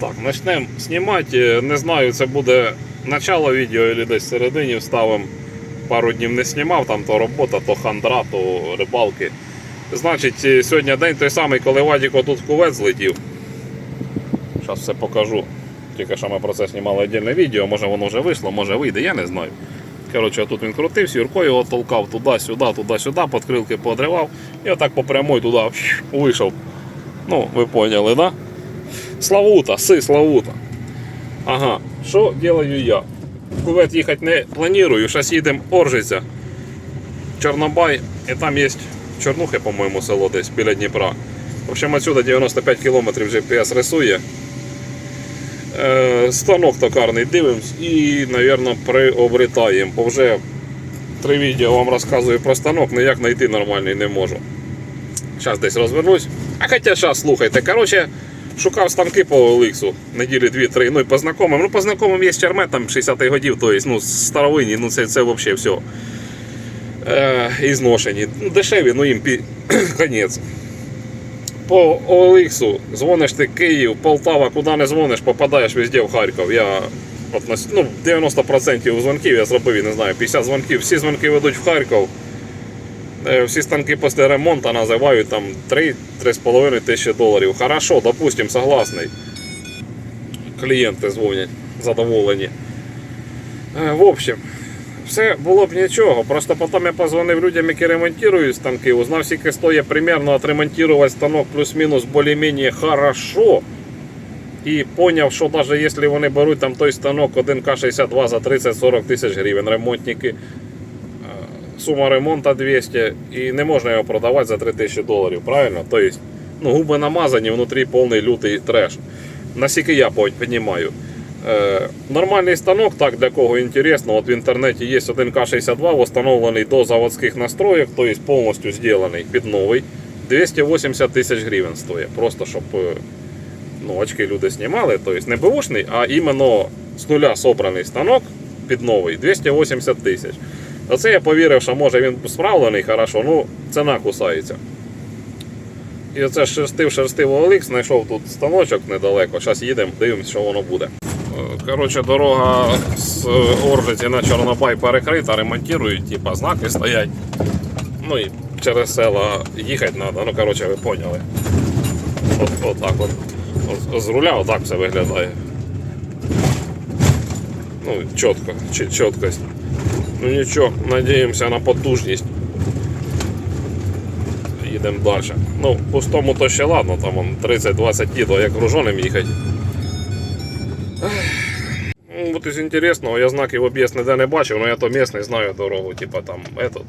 Так, почнемо знімати. Не знаю, це буде начало відео або десь середині вставимо. Пару днів не знімав, там то робота, то хандра, то рибалки. Значить, е, сьогодні день той самий, коли Вадік тут в кувет злетів. Зараз все покажу. Тільки що ми про це знімали віддільне відео, може воно вже вийшло, може вийде, я не знаю. Коротше, тут він крутився, Юрко його толкав туди-сюди, туди-сюди, подкрилки подривав і отак по прямой туди вийшов. Ну, ви поняли, да? Славута, си, Славута. Ага, що делаю я? Кувет їхати не планую, зараз їдемо Оржиця. Чорнобай, і там є Чорнухи, по-моєму, село десь біля Дніпра. В общем, отсюда 95 кілометрів GPS рисує. Е, станок токарний дивимось і, мабуть, приобретаємо. Бо вже три відео вам розказую про станок, ніяк знайти нормальний не можу. Зараз десь розвернусь. А хоча зараз слухайте. Коротше, шукав станки по OLX неділі 2-3. Ну і по знайомим. Ну, по знайомим є чермет там 60-х годів, то є, ну, старовинні, ну це, це взагалі все. Е, і зношені. Ну, дешеві, ну їм пі... конець. По OLX дзвониш ти Київ, Полтава, куди не дзвониш, попадаєш везде в Харків. Я от, ну, 90% дзвонків я зробив, не знаю, 50 дзвонків. Всі дзвонки ведуть в Харків. Е, Всі станки після ремонту називають там 3-3,5 тисячі доларів. Хорошо, допустим, согласний. Клієнти дзвонять, задоволені. Е, В общем, все було б нічого. Просто потім я позвонив людям, які ремонтують станки, узнав, скільки стоїть примерно отремонтувати станок плюс-мінус більш-менш хорошо. І поняв, що навіть якщо вони беруть там той станок 1К62 за 30-40 тисяч гривень, ремонтники, сума ремонту 200, і не можна його продавати за 3000 доларів, правильно? Тобто, ну, губи намазані, внутрі повний лютий треш. Наскільки я розумію. Е, нормальний станок, так для кого інтересно, от в інтернеті є 1К62, встановлений до заводських настроїв, тобто повністю зроблений під новий. 280 тисяч гривень стоїть. Просто щоб е, ну, очки люди знімали, тобто не бушний, а іменно з нуля собраний станок під новий 280 тисяч. Оце я повірив, що може він справлений хорошо, ну ціна кусається. І оце шерстив, шерстив OLX, знайшов тут станочок недалеко. Зараз їдемо, дивимося, що воно буде. Е, Коротше, дорога з Оржиці на Чорнобай перекрита, ремонтують, типа знаки стоять. Ну і через села їхати треба. Ну, коротше, ви поняли. От, от так от. От З руля отак все виглядає. Ну, чітко, чіткость. Ну нічого, надіємося на потужність. Їдемо далі. Ну, в пустому то ще ладно, там он 30-20 кіло, як гружоним їхати. Ну, Вот из интересного, я знаків об'їзд ніде не бачив, але я то місний знаю дорогу, типа там этот.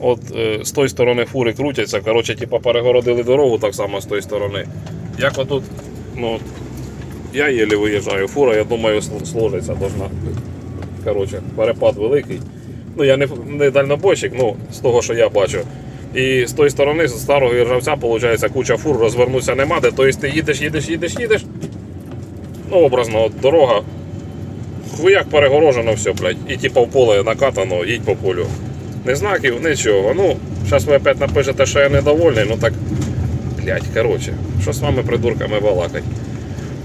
От е, з тої сторони фури крутяться, коротше, типа перегородили дорогу так само з тої сторони. Як отут, ну, я єлі виїжджаю, фура, я думаю, сл- сложиться должна. Коротше, перепад великий. Ну, я не, не дальнобойщик, ну, з того, що я бачу. І з тої сторони, з старого іржавця, виходить, куча фур, розвернутися нема де. Тобто ти їдеш, їдеш, їдеш, їдеш. Ну, образно, дорога. Хуяк перегорожено все, блядь. І типа в поле накатано, їдь по полю. Не знаків, нічого. Ну, зараз ви опять напишете, що я недовольний, ну так. Блядь, коротше, що з вами придурками балакать?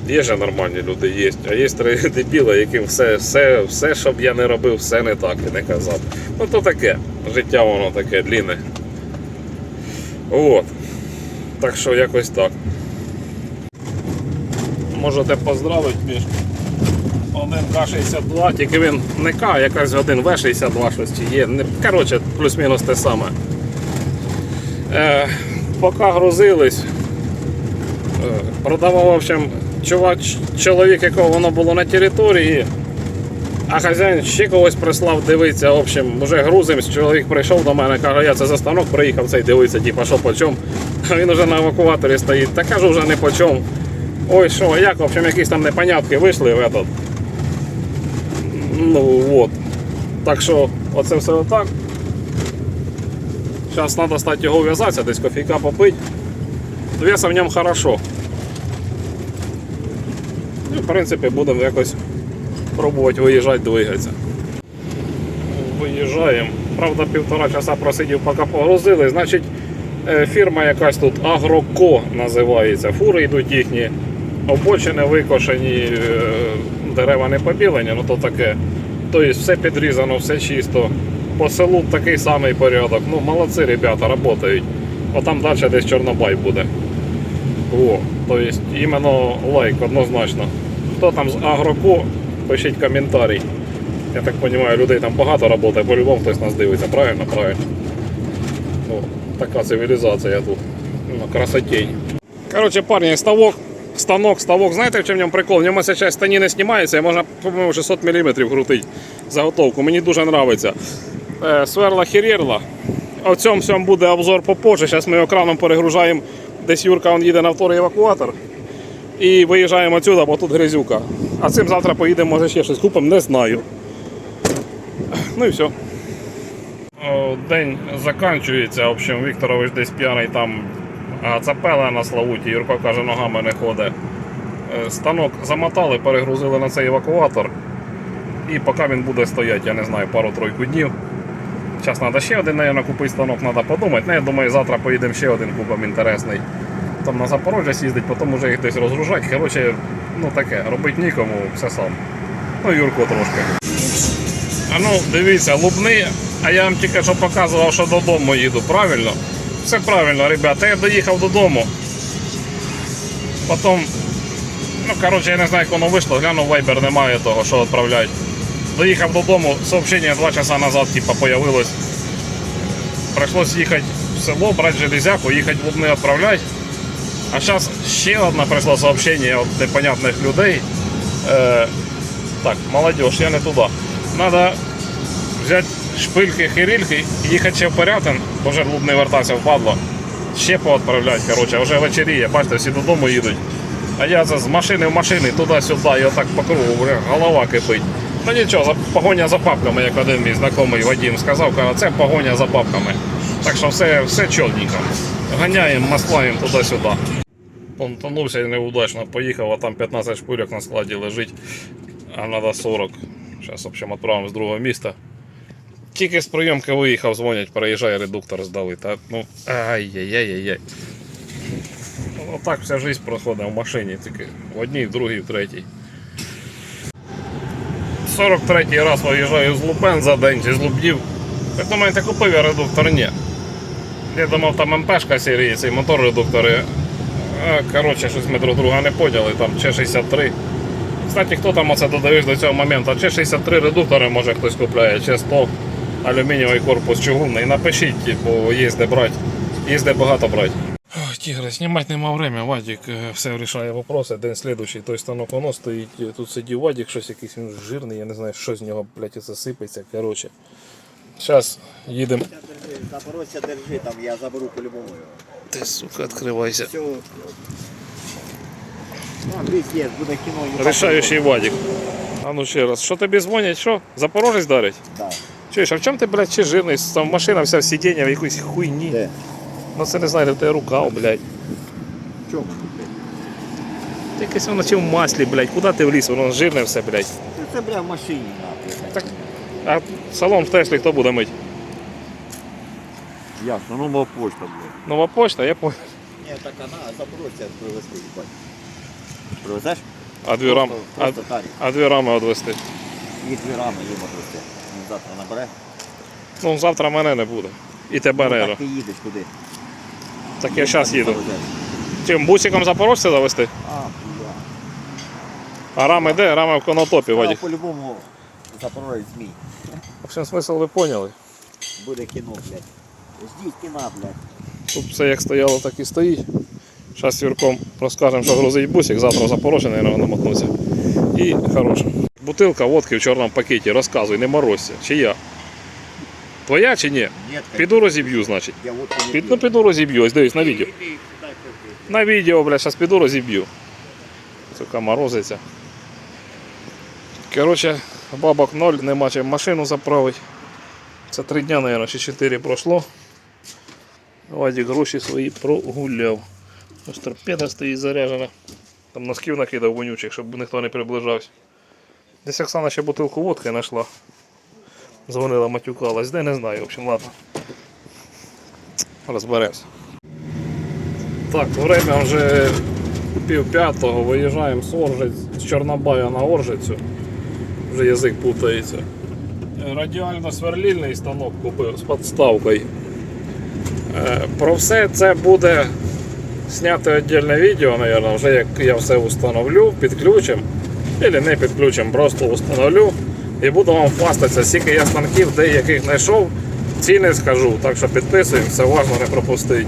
Є же нормальні люди, є. А є три дебіли, яким все, все, все, щоб я не робив, все не так і не казав. Ну то таке. Життя воно таке длінне. От. Так що якось так. Можете поздравити між 1К62, тільки він не К, якась один В62 щось є. Коротше, плюс-мінус те саме. Е, поки грузились, е, продавав, в общем, чувач, чоловік, якого воно було на території. А хазяїн ще когось прислав дивитися. В общем, вже грузимось. Чоловік прийшов до мене, каже, я це за станок приїхав цей дивитися, типа, що по чому. Він вже на евакуаторі стоїть. Та кажу, вже не по чому. Ой, що, як, в общем, якісь там непонятки вийшли в этот. Ну от. Так що, оце все отак. Зараз треба стати його в'язатися, десь кофійка попити. Веса в ньому хорошо. В принципі, будемо якось пробувати виїжджати, двигатися. Виїжджаємо. Правда, півтора часа просидів, поки погрузили. Значить, е, фірма якась тут Агроко називається. Фури йдуть їхні. обочини викошені, е, дерева не побілені, ну то таке. Тобто все підрізано, все чисто. По селу такий самий порядок. Ну, молодці ребята, працюють. Отам далі десь Чорнобай буде. О, тобто іменно лайк однозначно. Хто там з Агроко, пишіть коментарі. Я так розумію, людей там багато працює, по-любому хтось нас дивиться, правильно? Правильно. О, така цивілізація тут. Ну, красотень. Короче, парни, ставок, станок, ставок, знаєте, в чому в ньому прикол? В ньому ця часть стані не знімається, і можна, по-моєму, 600 мм крутити заготовку. Мені дуже подобається. Е, сверла хірірла. О цьому всьому буде обзор попозже. Зараз ми екраном перегружаємо. Десь Юрка він їде на вторий евакуатор. І виїжджаємо отсюда, бо тут грязюка. А цим завтра поїдемо, може ще щось купимо, не знаю. Ну і все. День закінчується. В общем, Вікторович десь п'яний там цапела на Славуті. Юрко каже, ногами не ходить. Е, Станок замотали, перегрузили на цей евакуатор. І поки він буде стояти, я не знаю, пару-тройку днів. Зараз треба ще один, мабуть, купити станок, треба подумати. Ну, я думаю, завтра поїдемо ще один купимо інтересний. Там на Запорожжя з'їздить, потім вже їх десь розгружати. Коротше, ну таке, робити нікому, все сам. Ну, Юрко трошки. А ну, дивіться, лубни, а я вам тільки що показував, що додому їду, правильно? Все правильно, ребята. Я доїхав додому. Потім, ну коротше, я не знаю, як воно вийшло, глянув вайбер, немає того, що відправляють. Доїхав додому, сообщення 2 часа назад, типа, появилось. Прийшлось їхати в село, брати железяку, їхати в Лубни відправляти. А зараз ще одне прийшло сообщення від непонятних людей. Е, так, молодежь, я не туди. Надо взяти шпильки, хирильки, їхати ще в Порятин, бо вже луб не вертався впадло. Ще поотправляти, коротше, вже вечеріє, бачите, всі додому їдуть. А я з машини в машини туди-сюди, і отак по кругу, голова кипить. Ну нічого, погоня за папками, як один мій знайомий Вадим сказав, каже, це погоня за папками. Так що все, все чорненько. Ганяємо, маслаємо туди-сюди. Понтанувся і неудачно поїхав, а там 15 шпильок на складі лежить, а треба 40. Зараз, в общем, відправимо з другого міста. Тільки з прийомки виїхав, дзвонять, переїжджає редуктор здали. Та, ну, ай-яй-яй-яй. Ну, так вся життя проходить в машині, тільки в одній, в другій, в третій. 43-й раз виїжджаю з Лупен за день чи з Лубнів. Ви думаєте, купив я редуктор? Ні. Я думав, там МПшка серії, цей мотор редуктори. Коротше, щось ми друг друга не поняли, там Ч63. Кстати, хто там оце додаєш до цього моменту? Ч63 редуктори може хтось купляє, Ч100 алюмінієвий корпус чугунний. Напишіть, бо є де брати. Є багато брати. Ой, тігри, знімати нема время, Вадик е, все вирішає вопроси. День слідуючий, той станок воно стоїть. Тут сидів Вадик, щось якийсь він жирний, я не знаю, що з нього, блядь, це сипеться. Коротше. Зараз їдемо. Запорожця держи, там я заберу по-любому. Ти, сука, відкривайся. Все. Ну, є, буде кіно. Рішаючий Вадик. А ну ще раз, що тобі дзвонять, що? Запорожець дарить? Да. Чуєш, а в чому ти, блядь, ще жирний? Там машина вся в сидіння в якоїсь хуйні. Де? Ну це не знаю, де в тебе рука, блядь. Чому? Ти якесь воно чи в маслі, блядь. Куди ти вліз? Воно жирне все, блядь. Це, бля, в машині нахуй. Так, а салон в Теслі хто буде мить? Ясно, ну мов почта, бля. Нова почта, я понял. Ні, так вона Запорожця привезти, їбать. Привезеш? А дві рами. А, просто тарі. а дві рами відвести. Їх дві рами їм відвезти. Завтра набере. Ну, завтра мене не буде. І тебе, Ну, не. так ти їдеш куди? Так я зараз їду. Чим бусиком запорожця завести? А, бля. А рами де? Рами в конотопі, Вадик. по-любому Запорожець змій. В общем, смисл ви поняли. Буде кіно, блядь. Ждіть кіна, блядь. Тут все як стояло, так і стоїть. Зараз Юрком розкажемо, що грузить бусик, завтра Запорожжя, мабуть, намотнуться. І хороше. Бутилка водки в чорному пакеті, розказуй, не морозься. Чи я? Твоя чи ні? Піду розіб'ю, значить. Під, ну піду розіб'ю, ось дивись на відео. На відео, бля, зараз піду розіб'ю. Сука, морозиться. Коротше, бабок ноль, нема чим машину заправити. Це три дня, мабуть, чи чотири пройшло. Вадик гроші свої прогуляв. Ось торпеда стоїть заряджена. Там носків накидав вонючих, щоб ніхто не приближався. Десь Оксана ще бутилку водки знайшла. Дзвонила, матюкалась. Де не знаю, в общем, ладно. Розберемося. Так, время вже пів п'ятого виїжджаємо з Оржиць, з Чорнобая на Оржицю. Вже язик путається. Радіально-сверлільний станок купив з підставкою. Е, Про все це буде зняти віддільне відео, мабуть, вже як я все установлю, підключимо. Або не підключимо, просто установлю. І буду вам хвастатися, скільки я станків деяких знайшов. Ціни скажу, так що підписуємося, важно не пропустити.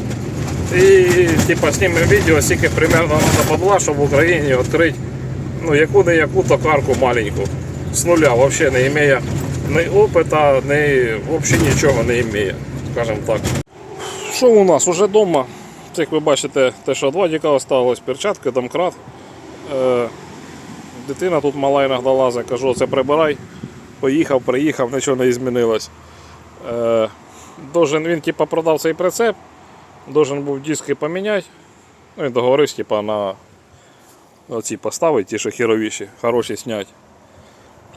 І типа знімемо відео, скільки примерно бабла, щоб в Україні відкрити ну, яку не яку токарку маленьку. З нуля, взагалі не має ні опита, ні, взагалі нічого не має, скажімо так. Що у нас? Уже вдома. Як ви бачите, те, що два діка осталось, перчатки, домкрат. Е, дитина тут мала іноді лазить, кажу, це прибирай. Поїхав, приїхав, нічого не змінилось. Е, должен, він типа, продав цей прицеп, должен був диски поміняти. Ну, він договорився типа, на оці поставити, ті, що хіровіші, хороші снять.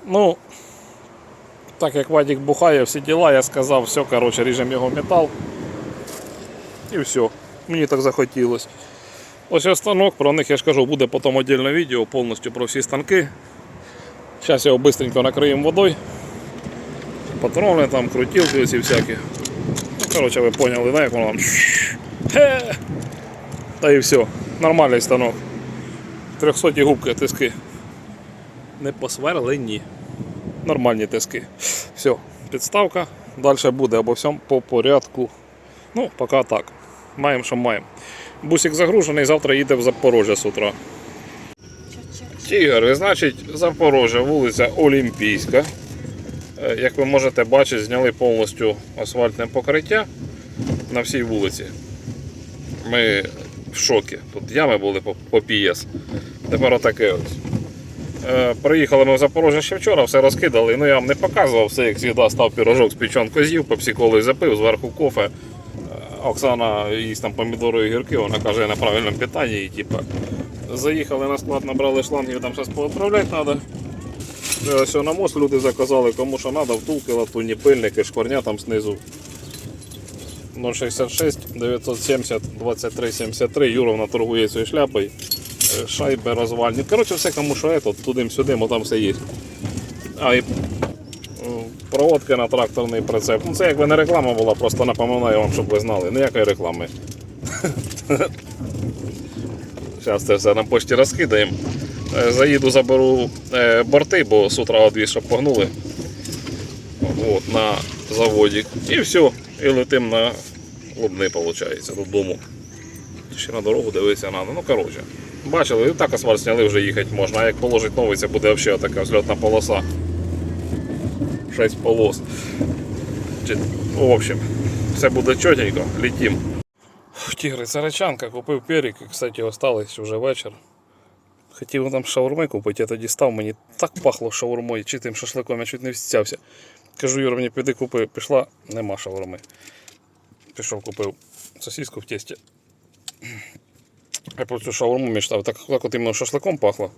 Ну, так як Вадик бухає всі діла, я сказав, все, коротше, ріжемо його метал. І все. Мені так захотілося. Ось станок, про них я ж кажу, буде потім віддільне відео повністю про всі станки. Зараз його швидко накриємо водою. Патрони там, крутілки ці всякі. Ну, коротше, ви поняли, да, як воно там. Хе! Та і все. Нормальний станок. 300 губки тиски. Не посверлені. Нормальні тиски. Все, підставка. Далі буде обо всьому по порядку. Ну, поки так. Маємо, що маємо. Бусик загружений, завтра їде в Запорожжя з утра. Тігр, значить, Запорожжя, вулиця Олімпійська. Е, Як ви можете бачити, зняли повністю асфальтне покриття на всій вулиці. Ми в шокі. Тут ями були по, пієс. Тепер отаке ось. Е, Приїхали ми в Запорожжя ще вчора, все розкидали. Ну я вам не показував все, як завжди, став пірожок з печон козів, пепсиколою запив, зверху кофе. Е, Оксана їсть там помідори і гірки, вона каже, я на правильному питанні. І, типа, заїхали на склад, набрали шлангів, там зараз поотправляти треба. Ось на мост люди заказали, кому що треба, втулки, латунні пильники, шкварня там знизу. 066 970 23 73. Юровна торгує цією шляпою. Е, Шайби розвальні. Коротше, все кому що тут туди-сюди, мо там все є. А і проводки на тракторний прицеп. Ну це якби не реклама була, просто напоминаю вам, щоб ви знали. Ніякої реклами. Зараз все на пошті розкидаємо. Е, Заїду, заберу е, борти, бо з утра одвіз, щоб погнули. От, на заводі. І все. І летим на Лубни, виходить, додому. Ще на дорогу дивитися треба. Ну, коротше. Бачили, і так асфальт зняли, вже їхати можна. А як положить новий, це буде взагалі така взльотна полоса. 6 полос. В общем, все буде чотенько, летім. Тігри, царичанка, купив перік, кстати, осталось вже вечір. Хотів там шаурми купити, я тоді став, мені так пахло шаурмою, чи тим шашликом, я чуть не встявся. Кажу, Юра, мені піди купи. Пішла, нема шаурми. Пішов, купив сосиску в тесті. Я про цю шаурму мечтав, так, так от іменно шашликом пахло.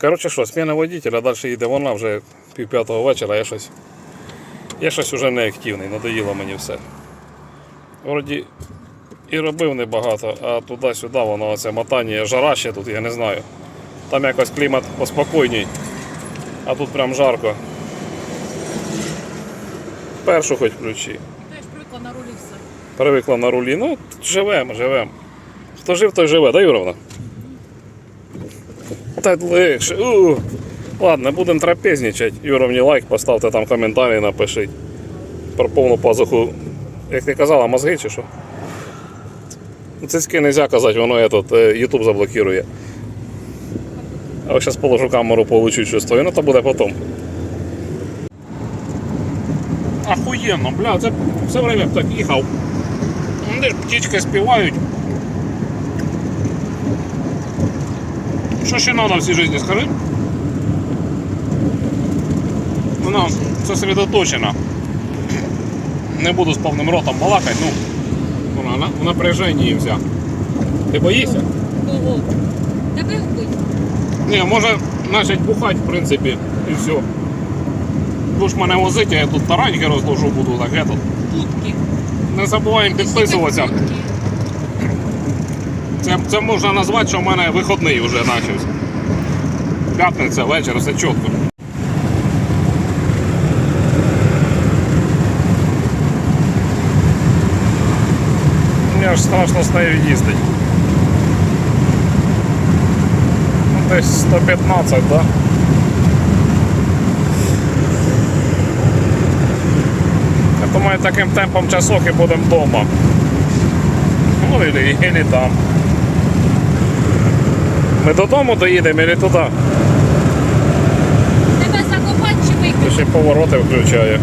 Коротше що, зміна водителя, далі їде вона вже пів п'ятого вечора, я щось. Я щось уже не активний, надоїло мені все. Вроді і робив небагато, а туди-сюди воно оце мотання, жара ще тут, я не знаю. Там якось клімат поспокійній, а тут прям жарко. Першу хоч включи. Ти привикла на рулі все. Привикла на рулі. Ну, живемо, живемо. Хто жив, той живе, да, Юровна? Та легше. У. Ладно, будемо трапезничати. Юровні лайк, поставте там коментарі, напишіть. Про повну пазуху. Як ти казала, мозги чи що? Ну, Цицьки не можна казати, воно этот, е, YouTube заблокує. А зараз положу камеру, получу чувство, ну то буде потім. Охуєнно, бля, це все время так їхав. Де ж птічки співають. Що ще треба в цій житті, скажи? Вона сосредоточена. Не буду з повним ротом балакати, ну. Вона на, в напряженні вся. Ти боїшся? Ого. Тебе вбить. Ні, може почать бухати, в принципі, і все. Будеш мене возити, а я тут тараньки розложу буду, так я тут. Утки. Не забуваємо підписуватися. Це, це можна назвати, що в мене виходний вже почався. П'ятниця, вечір, все чітко. Мені аж страшно з нею їздить. Ну, Десь 115, так? Да? Я думаю, таким темпом часок і будемо вдома. Ну, і, там. Ми додому доїдемо і туди. Тебе закопати чи Ти ще й повороти включає.